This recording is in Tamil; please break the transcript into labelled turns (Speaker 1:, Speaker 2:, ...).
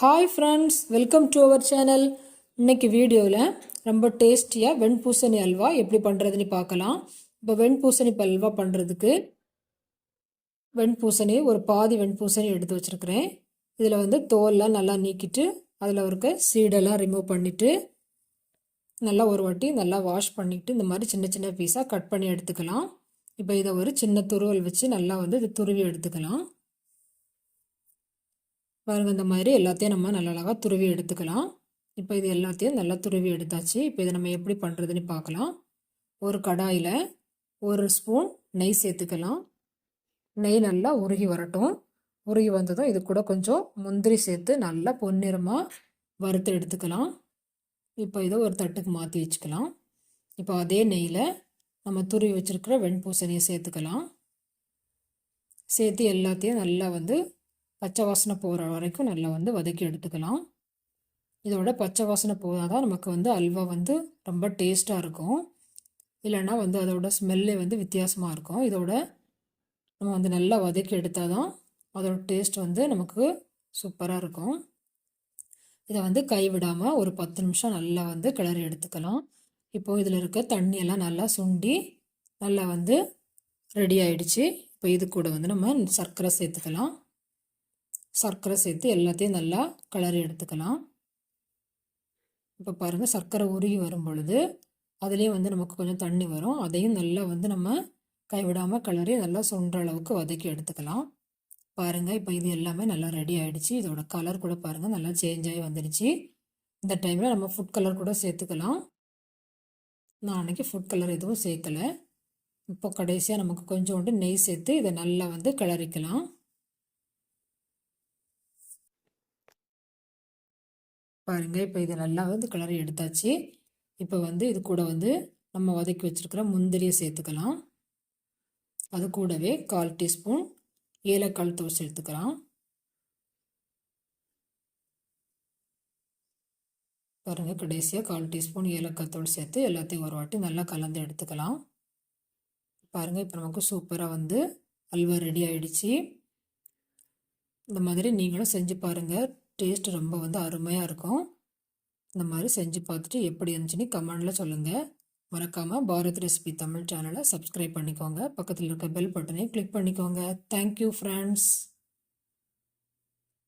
Speaker 1: Hi friends welcome to our channel இன்னைக்கு வீடியோவில் ரொம்ப டேஸ்டியாக வெண்பூசணி அல்வா எப்படி பண்ணுறதுன்னு பார்க்கலாம். இப்போ வெண்பூசணி இப்போ அல்வா பண்ணுறதுக்கு வெண்பூசணி ஒரு பாதி வெண்பூசணி எடுத்து வச்சுருக்கிறேன். இதில் வந்து தோல்லாம் நல்லா நீக்கிட்டு அதில் இருக்க சீடெல்லாம் ரிமூவ் பண்ணிவிட்டு நல்லா ஒரு வாட்டி நல்லா வாஷ் பண்ணிவிட்டு இந்த மாதிரி சின்ன சின்ன பீஸாக கட் பண்ணி எடுத்துக்கலாம். இப்போ இதை ஒரு சின்ன துருவல் வச்சு நல்லா வந்து இது துருவி எடுத்துக்கலாம். பாருங்கள் இந்த மாதிரி எல்லாத்தையும் நம்ம நல்லழகாக துருவி எடுத்துக்கலாம். இப்போ இது எல்லாத்தையும் நல்லா துருவி எடுத்தாச்சு. இப்போ இதை நம்ம எப்படி பண்ணுறதுன்னு பார்க்கலாம். ஒரு கடாயில் ஒரு ஸ்பூன் நெய் சேர்த்துக்கலாம். நெய் நல்லா உருகி வரட்டும். உருகி வந்ததும் இது கூட கொஞ்சம் முந்திரி சேர்த்து நல்லா பொன்னிறமாக வறுத்து எடுத்துக்கலாம். இப்போ இதை ஒரு தட்டுக்கு மாற்றி வச்சுக்கலாம். இப்போ அதே நெய்யில் நம்ம துருவி வச்சுருக்கிற வெண்பூசணியை சேர்த்துக்கலாம். சேர்த்து எல்லாத்தையும் நல்லா வந்து பச்சை வாசனை போகிற வரைக்கும் நல்லா வந்து வதக்கி எடுத்துக்கலாம். இதோட பச்சை வாசனை போனால் தான் நமக்கு வந்து அல்வா வந்து ரொம்ப டேஸ்ட்டாக இருக்கும். இல்லைன்னா வந்து அதோட ஸ்மெல்லே வந்து வித்தியாசமாக இருக்கும். இதோட நம்ம வந்து நல்லா வதக்கி எடுத்தால் தான் அதோட டேஸ்ட் வந்து நமக்கு சூப்பராக இருக்கும். இதை வந்து கைவிடாமல் ஒரு பத்து நிமிஷம் நல்லா வந்து கிளறி எடுத்துக்கலாம். இப்போது இதில் இருக்க தண்ணியெல்லாம் நல்லா சுண்டி நல்லா வந்து ரெடி ஆயிடுச்சு. இப்போ இது கூட வந்து நம்ம சர்க்கரை சேர்த்துக்கலாம். சர்க்கரை சேர்த்து எல்லாத்தையும் நல்லா கிளறி எடுத்துக்கலாம். இப்போ பாருங்கள் சர்க்கரை உருகி வரும் பொழுது அதுலேயும் வந்து நமக்கு கொஞ்சம் தண்ணி வரும். அதையும் நல்லா வந்து நம்ம கைவிடாமல் கிளறி நல்லா சுன்ற அளவுக்கு வதக்கி எடுத்துக்கலாம். பாருங்கள் இப்போ இது எல்லாமே நல்லா ரெடி ஆகிடுச்சு இதோட கலர் கூட பாருங்கள் நல்லா சேஞ்ச் ஆகி வந்துடுச்சு இந்த டைமில் நம்ம ஃபுட் கலர் கூட சேர்த்துக்கலாம். நான் அன்றைக்கி ஃபுட் கலர் எதுவும் சேர்க்கலை. இப்போ கடைசியாக நமக்கு கொஞ்சோண்டு நெய் சேர்த்து இதை நல்லா வந்து கிளறிக்கலாம். பாருங்கள் இப்போ இது நல்லா வந்து கிளறி எடுத்தாச்சு. இப்போ வந்து இது கூட வந்து நம்ம வதக்கி வச்சுருக்கிற முந்திரியை சேர்த்துக்கலாம். அது கூடவே கால் டீஸ்பூன் ஏலக்காய் தோசை எடுத்துக்கலாம் பாருங்கள் கடைசியாக கால் டீஸ்பூன் ஏலக்காய் தூள் சேர்த்து எல்லாத்தையும் ஒரு வாட்டி நல்லா கலந்து எடுத்துக்கலாம். பாருங்கள் இப்போ நமக்கு சூப்பராக வந்து அல்வா ரெடி ஆகிடுச்சு இந்த மாதிரி நீங்களும் செஞ்சு பாருங்கள் டேஸ்ட் ரொம்ப வந்து அருமையாக இருக்கும். இந்த மாதிரி செஞ்சு பார்த்துட்டு எப்படி இருந்துச்சுன்னு கமெண்டில் சொல்லுங்கள் மறக்காமல் பாரத் ரெசிபி தமிழ் சேனலை சப்ஸ்கிரைப் பண்ணிக்கோங்க. பக்கத்தில் இருக்க பெல் பட்டனையும் கிளிக் பண்ணிக்கோங்க. Thank you friends